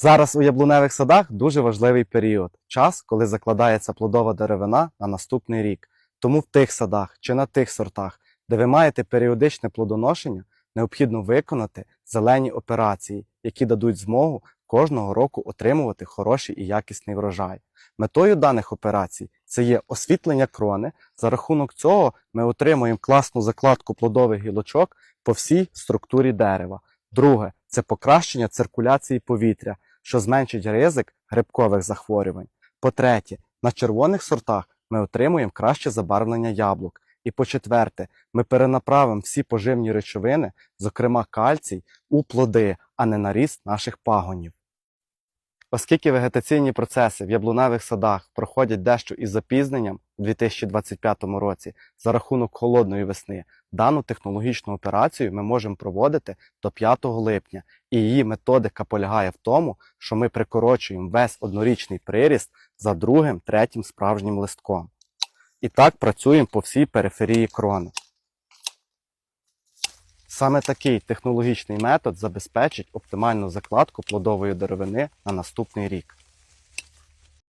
Зараз у яблуневих садах дуже важливий період час, коли закладається плодова деревина на наступний рік. Тому в тих садах чи на тих сортах, де ви маєте періодичне плодоношення, необхідно виконати зелені операції, які дадуть змогу кожного року отримувати хороший і якісний врожай. Метою даних операцій це є освітлення крони. За рахунок цього ми отримуємо класну закладку плодових гілочок по всій структурі дерева. Друге це покращення циркуляції повітря, що зменшить ризик грибкових захворювань. По-третє, на червоних сортах ми отримуємо краще забарвлення яблук. І по-четверте, ми перенаправимо всі поживні речовини, зокрема кальцій, у плоди, а не на ріст наших пагонів. Оскільки вегетаційні процеси в яблуневих садах проходять дещо із запізненням у 2025 році за рахунок холодної весни, дану технологічну операцію ми можемо проводити до 5 липня, і її методика полягає в тому, що ми прикорочуємо весь однорічний приріст за другим, третім справжнім листком. І так працюємо по всій периферії крони. Саме такий технологічний метод забезпечить оптимальну закладку плодової деревини на наступний рік.